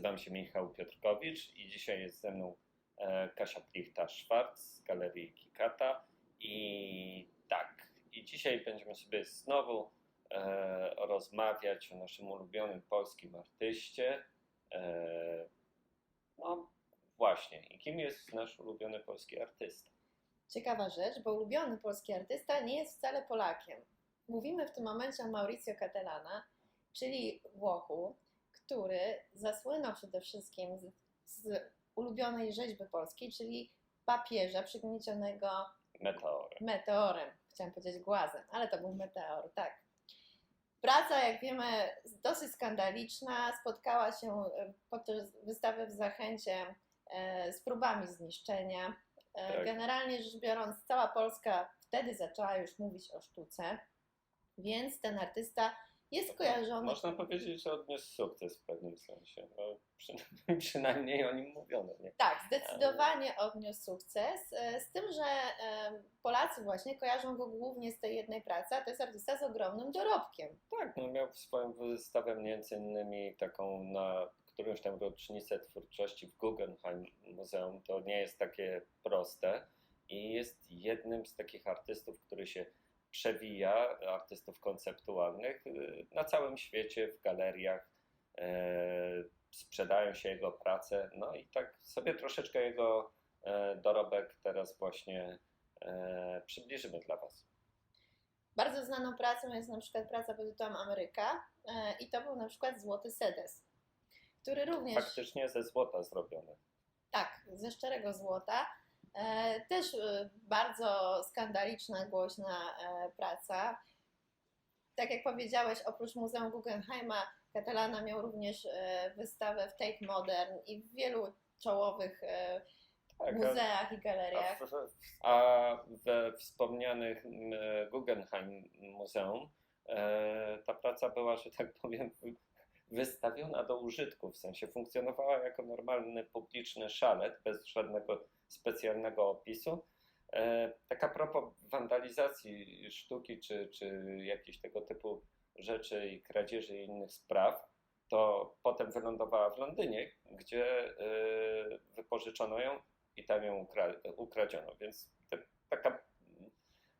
Nazywam się Michał Piotrkowicz i dzisiaj jest ze mną e, Kasia Plichta-Szwarc z Galerii Kikata. I tak, i dzisiaj będziemy sobie znowu e, rozmawiać o naszym ulubionym polskim artyście. E, no właśnie, i kim jest nasz ulubiony polski artysta? Ciekawa rzecz, bo ulubiony polski artysta nie jest wcale Polakiem. Mówimy w tym momencie o Mauricio Catalana, czyli Włochu, który zasłynął przede wszystkim z, z ulubionej rzeźby polskiej, czyli papieża przygniecionego Meteor. meteorem. Chciałam powiedzieć głazem, ale to był meteor, tak. Praca, jak wiemy, dosyć skandaliczna. Spotkała się e, podczas wystawy w Zachęcie e, z próbami zniszczenia. E, Tak. Generalnie rzecz biorąc, cała Polska wtedy zaczęła już mówić o sztuce, więc ten artysta jest kojarzony. Można powiedzieć, że odniósł sukces w pewnym sensie. No, przy, przynajmniej o nim mówiono. Nie? Tak, zdecydowanie odniósł sukces. e, Z tym, że e, Polacy właśnie kojarzą go głównie z tej jednej pracy, a to jest artysta z ogromnym dorobkiem. Tak, no miał swoją wystawę między innymi taką na którąś tam rocznicę twórczości w Guggenheim Muzeum. To nie jest takie proste i jest jednym z takich artystów, który się przewija, artystów konceptualnych y, na całym świecie, w galeriach. e, Sprzedają się jego prace, no i tak sobie troszeczkę jego e, dorobek teraz właśnie e, przybliżymy dla Was. Bardzo znaną pracą jest na przykład praca pod tytułem Ameryka i to był na przykład Złoty Sedes, który również, Faktycznie ze złota zrobiony. tak, ze szczerego złota, też e, bardzo skandaliczna, głośna e, praca. Tak jak powiedziałeś, oprócz Muzeum Guggenheima, Catalana miał również e, wystawę w Tate Modern i w wielu czołowych e, Tak, a- muzeach i A, galeriach. w, a we wspomnianych Guggenheim Muzeum e, ta praca była, że tak powiem, wy- wystawiona do użytku, w sensie funkcjonowała jako normalny publiczny szalet, bez żadnego specjalnego opisu. E, tak a propos wandalizacji sztuki, czy, czy jakichś tego typu rzeczy i kradzieży i innych spraw, to potem wylądowała w Londynie, gdzie e, wypożyczono ją i tam ją ukra- ukradziono. Więc te, taka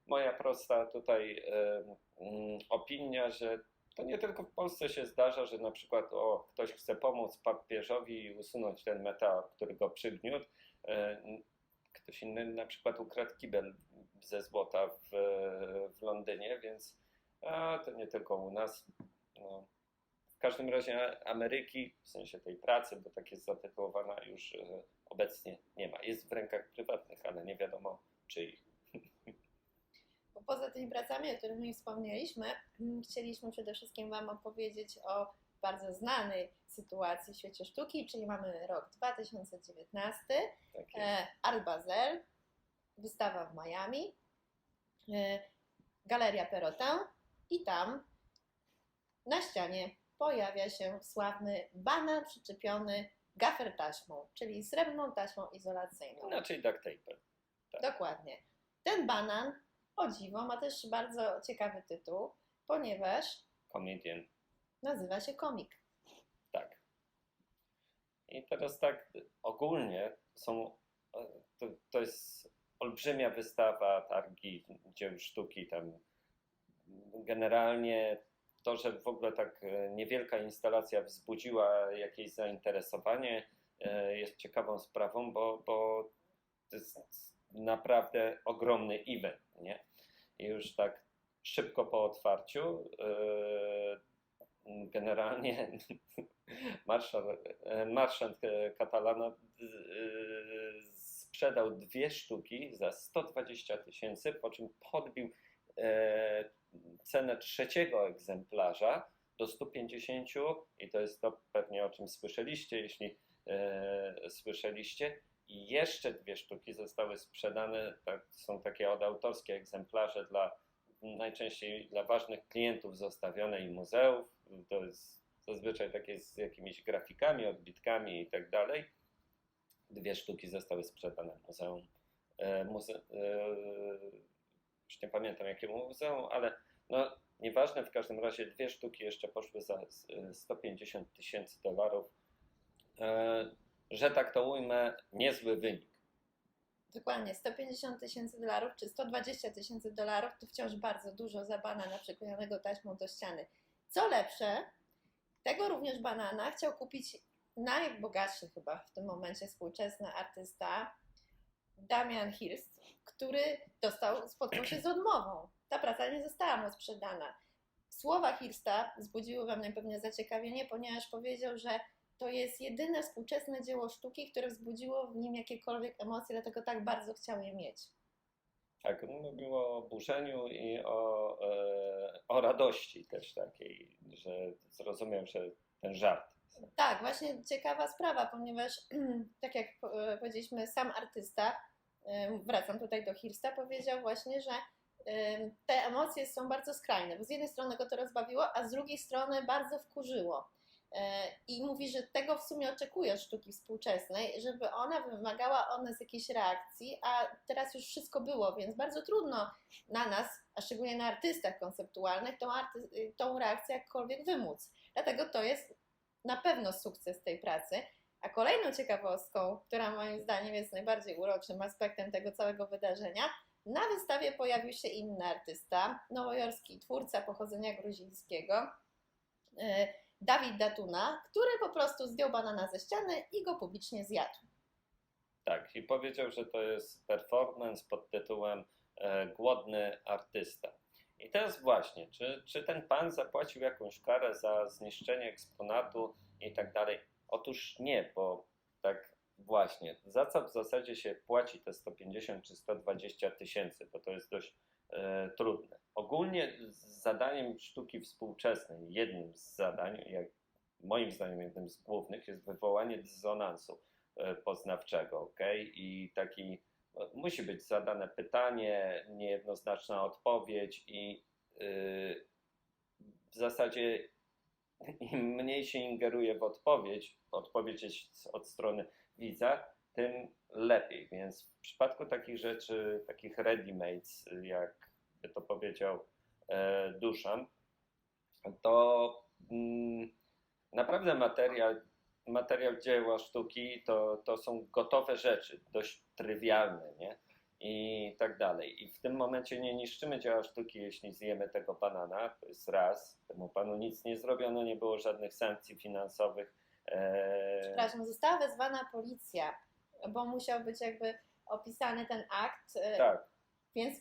moja prosta tutaj e, opinia, że to nie tylko w Polsce się zdarza, że na przykład o, ktoś chce pomóc papieżowi usunąć ten meteor, który go przygniótł. E, Ktoś inny na przykład ukradł kibel ze złota w, w Londynie, więc a, to nie tylko u nas. No. W każdym razie Ameryki, w sensie tej pracy, bo tak jest zatytułowana, już e, obecnie nie ma. Jest w rękach prywatnych, ale nie wiadomo czyich. Poza tymi pracami, o których my wspomnieliśmy, mm, chcieliśmy przede wszystkim Wam opowiedzieć o bardzo znanej sytuacji w świecie sztuki, czyli mamy rok 2019, Tak e, Art Basel, wystawa w Miami, e, Galeria Perrotin i tam na ścianie pojawia się sławny banan przyczepiony gafer taśmą, czyli srebrną taśmą izolacyjną. Inaczej duct tape. tak. Dokładnie. Ten banan, o dziwo, ma też bardzo ciekawy tytuł, ponieważ Comedian. nazywa się komik. Tak. I teraz tak ogólnie są, e, to, to jest olbrzymia wystawa, targi dzieł sztuki tam. Generalnie to, że w ogóle tak e, niewielka instalacja wzbudziła jakieś zainteresowanie e, jest ciekawą sprawą, bo, bo to jest naprawdę ogromny event, nie? I już tak szybko po otwarciu e, generalnie e, marszant Catalana e, sprzedał dwie sztuki za 120 tysięcy, po czym podbił cenę trzeciego egzemplarza do 150 i to jest to pewnie o czym słyszeliście, jeśli słyszeliście. I jeszcze dwie sztuki zostały sprzedane, tak, są takie odautorskie egzemplarze dla najczęściej dla ważnych klientów zostawione i muzeów. To jest zazwyczaj takie z jakimiś grafikami, odbitkami i tak dalej. Dwie sztuki zostały sprzedane muzeum. E, muze, e, już nie pamiętam jakiemu muzeum, ale no, nieważne, w każdym razie dwie sztuki jeszcze poszły za e, 150 tysięcy dolarów e, że tak to ujmę, niezły wynik. Dokładnie, 150 tysięcy dolarów czy 120 tysięcy dolarów to wciąż bardzo dużo za banana przyklejonego taśmą do ściany. Co lepsze, tego również banana chciał kupić najbogatszy chyba w tym momencie współczesny artysta Damian Hirst, który dostał, spotkał się z odmową. Ta praca nie została mu sprzedana. Słowa Hirsta wzbudziły we mnie pewnie zaciekawienie, ponieważ powiedział, że to jest jedyne współczesne dzieło sztuki, które wzbudziło w nim jakiekolwiek emocje, dlatego tak bardzo chciał je mieć. Tak, mówił o oburzeniu i o, e, o radości też takiej, że zrozumiał, że ten żart. Tak, właśnie ciekawa sprawa, ponieważ tak jak e, powiedzieliśmy, sam artysta, e, wracam tutaj do Hirsta, powiedział właśnie, że e, te emocje są bardzo skrajne, bo z jednej strony go to rozbawiło, a z drugiej strony bardzo wkurzyło. E, I mówi, że tego w sumie oczekuje sztuki współczesnej, żeby ona wymagała od nas jakiejś reakcji, a teraz już wszystko było, więc bardzo trudno na nas, a szczególnie na artystach konceptualnych, tą, arty- tą reakcję jakkolwiek wymóc. Dlatego to jest na pewno sukces tej pracy. A kolejną ciekawostką, która moim zdaniem jest najbardziej uroczym aspektem tego całego wydarzenia, na wystawie pojawił się inny artysta, nowojorski twórca pochodzenia gruzińskiego, e, Dawid Datuna, który po prostu zdjął banana ze ściany i go publicznie zjadł. Tak, i powiedział, że to jest performance pod tytułem e, Głodny artysta. I teraz właśnie, czy, czy ten pan zapłacił jakąś karę za zniszczenie eksponatu i tak dalej? Otóż nie, bo tak właśnie, za co w zasadzie się płaci te 150 czy 120 tysięcy, bo to jest dość trudne. Ogólnie zadaniem sztuki współczesnej, jednym z zadań, jak moim zdaniem jednym z głównych, jest wywołanie dysonansu e, poznawczego, ok? I taki no, musi być zadane pytanie, niejednoznaczna odpowiedź i w zasadzie im mniej się ingeruje w odpowiedź, odpowiedź jest od strony widza, tym lepiej. Więc w przypadku takich rzeczy, takich ready-mates, jak by to powiedział e, Duszan, to mm, naprawdę materiał, materiał dzieła sztuki to, to są gotowe rzeczy, dość trywialne, nie? I tak dalej. I w tym momencie nie niszczymy dzieła sztuki, jeśli zjemy tego banana, to jest raz. Temu panu nic nie zrobiono, nie było żadnych sankcji finansowych. E, Przepraszam, została wezwana policja, bo musiał być jakby opisany ten akt, e, tak. więc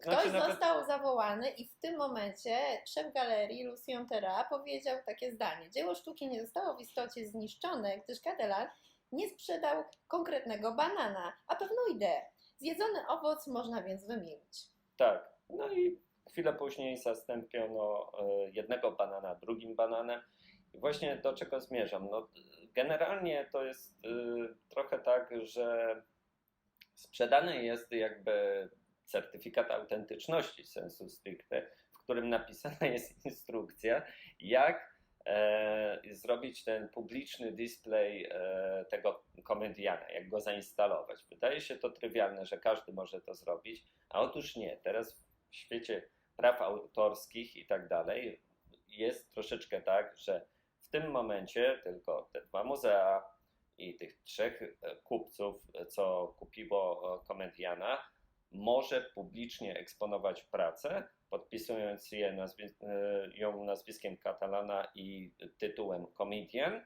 ktoś Znaczy nawet- został zawołany i w tym momencie szef galerii Lucien Terra powiedział takie zdanie. Dzieło sztuki nie zostało w istocie zniszczone, gdyż Catalan nie sprzedał konkretnego banana, a pewną ideę. Zjedzony owoc można więc wymienić. Tak. No i chwilę później zastąpiono e, jednego banana drugim bananem. I właśnie do czego zmierzam? No, generalnie to jest e, trochę tak, że sprzedany jest jakby certyfikat autentyczności sensu stricte, w którym napisana jest instrukcja, jak e, zrobić ten publiczny display e, tego komediana, jak go zainstalować. Wydaje się to trywialne, że każdy może to zrobić, a otóż nie. Teraz w świecie praw autorskich i tak dalej jest troszeczkę tak, że w tym momencie tylko te dwa muzea i tych trzech e, kupców, e, co kupiło e, komediana, może publicznie eksponować pracę, podpisując je e, ją nazwiskiem Catalana i tytułem Comedian,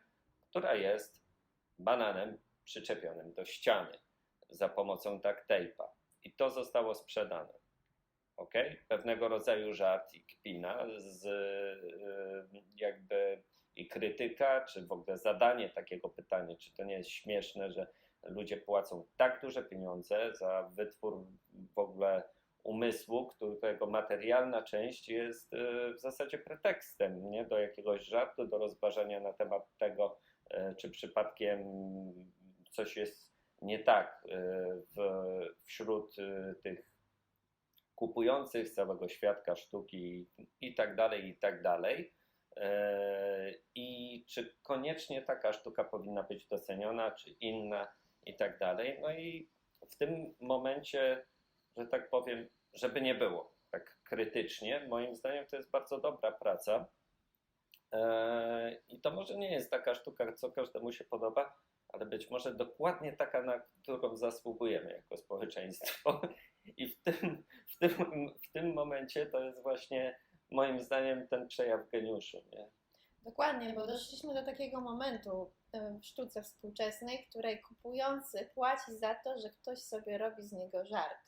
która jest bananem przyczepionym do ściany za pomocą duct tape'a. I to zostało sprzedane. Ok? Pewnego rodzaju żart i kpina z e, jakby i krytyka, czy w ogóle zadanie takiego pytania, czy to nie jest śmieszne, że ludzie płacą tak duże pieniądze za wytwór w ogóle umysłu, którego materialna część jest e, w zasadzie pretekstem nie? do jakiegoś żartu, do rozważania na temat tego, e, czy przypadkiem coś jest nie tak e, w, wśród tych kupujących z całego świadka sztuki i tak dalej, i tak dalej. E, I czy koniecznie taka sztuka powinna być doceniona, czy inna, i tak dalej. No i w tym momencie, że tak powiem, żeby nie było tak krytycznie, moim zdaniem to jest bardzo dobra praca E, I to może nie jest taka sztuka, co każdemu się podoba, ale być może dokładnie taka, na którą zasługujemy jako społeczeństwo. I w tym, w tym, w tym momencie to jest właśnie moim zdaniem ten przejaw geniuszu. Nie? Dokładnie, bo doszliśmy do takiego momentu w sztuce współczesnej, której kupujący płaci za to, że ktoś sobie robi z niego żart.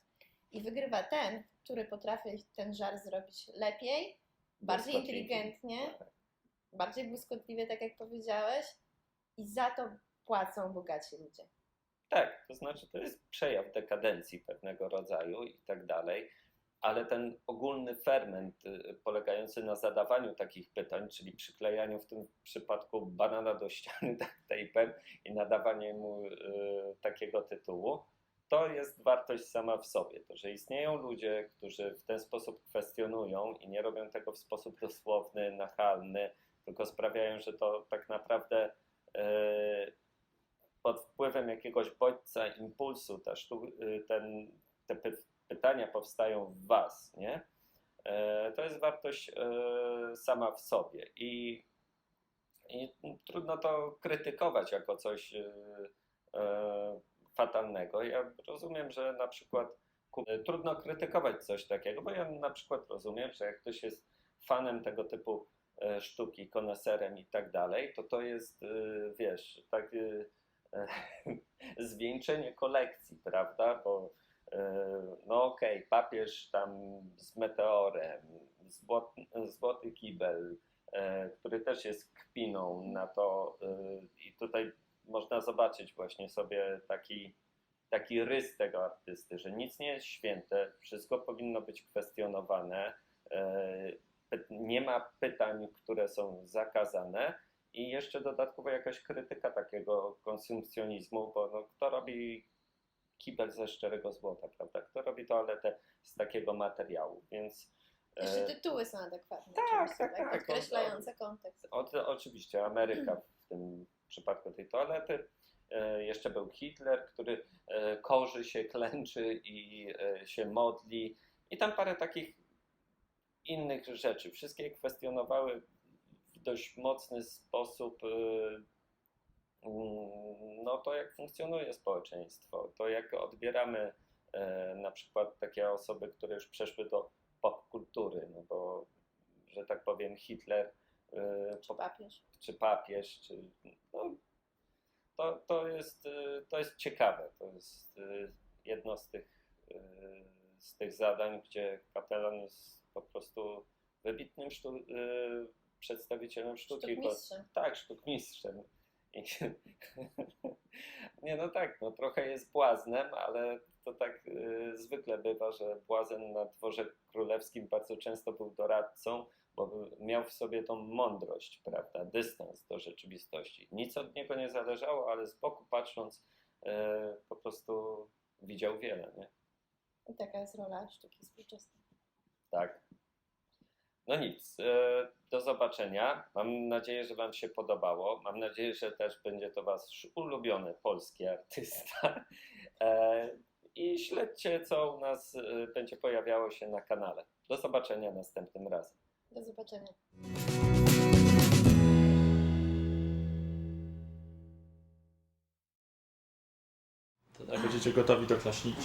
I wygrywa ten, który potrafi ten żart zrobić lepiej, bardziej inteligentnie, bardziej błyskotliwie, tak jak powiedziałeś, i za to płacą bogaci ludzie. Tak, to znaczy to jest przejaw dekadencji pewnego rodzaju i tak dalej, ale ten ogólny ferment y, polegający na zadawaniu takich pytań, czyli przyklejaniu w tym przypadku banana do ściany tape'em i nadawanie mu y, takiego tytułu, to jest wartość sama w sobie. To, że istnieją ludzie, którzy w ten sposób kwestionują i nie robią tego w sposób dosłowny, nachalny, tylko sprawiają, że to tak naprawdę y, pod wpływem jakiegoś bodźca, impulsu ta sztu, ten, te pytania powstają w Was, nie? E, To jest wartość e, sama w sobie i, i trudno to krytykować jako coś e, fatalnego. Ja rozumiem, że na przykład trudno krytykować coś takiego, bo ja na przykład rozumiem, że jak ktoś jest fanem tego typu sztuki, koneserem i tak dalej, to to jest, wiesz, tak e, zwieńczenie kolekcji, prawda? Bo no okej, papież tam z meteorem, złoty, złoty kibel, e, który też jest kpiną na to e, i tutaj można zobaczyć właśnie sobie taki, taki rys tego artysty, że nic nie jest święte, wszystko powinno być kwestionowane, e, nie ma pytań, które są zakazane, i jeszcze dodatkowo jakaś krytyka takiego konsumpcjonizmu, bo no, kto robi kibel ze szczerego złota, prawda? Kto robi toaletę z takiego materiału, więc Jeszcze e, tytuły są adekwatne, tak, oczywiście, tak, tak. podkreślające kontekst. od, oczywiście Ameryka w tym przypadku tej toalety. E, Jeszcze był Hitler, który e, korzy się, klęczy i e, się modli. I tam parę takich innych rzeczy. Wszystkie kwestionowały w dość mocny sposób no to, jak funkcjonuje społeczeństwo, to jak odbieramy e, na przykład takie osoby, które już przeszły do popkultury, no bo, że tak powiem, Hitler e, Czy papież? czy papież, czy no, to, to, jest, y, to jest ciekawe. To jest jedno z tych, z tych zadań, gdzie kapelan jest po prostu wybitnym sztu, przedstawicielem sztuki. bo- Sztukmistrzem. tak, sztukmistrzem. Nie no tak, no trochę jest błaznem, ale to tak y, zwykle bywa, że błazen na dworze królewskim bardzo często był doradcą, bo miał w sobie tą mądrość, prawda, dystans do rzeczywistości. Nic od niego nie zależało, ale z boku patrząc e, po prostu widział wiele, nie? I taka jest rola sztuki współczesnej. Tak. No nic, e, do zobaczenia. Mam nadzieję, że Wam się podobało. Mam nadzieję, że też będzie to Wasz ulubiony polski artysta. E, I śledźcie, co u nas e, będzie pojawiało się na kanale. Do zobaczenia następnym razem. Do zobaczenia. To tak będziecie gotowi do klaśnić.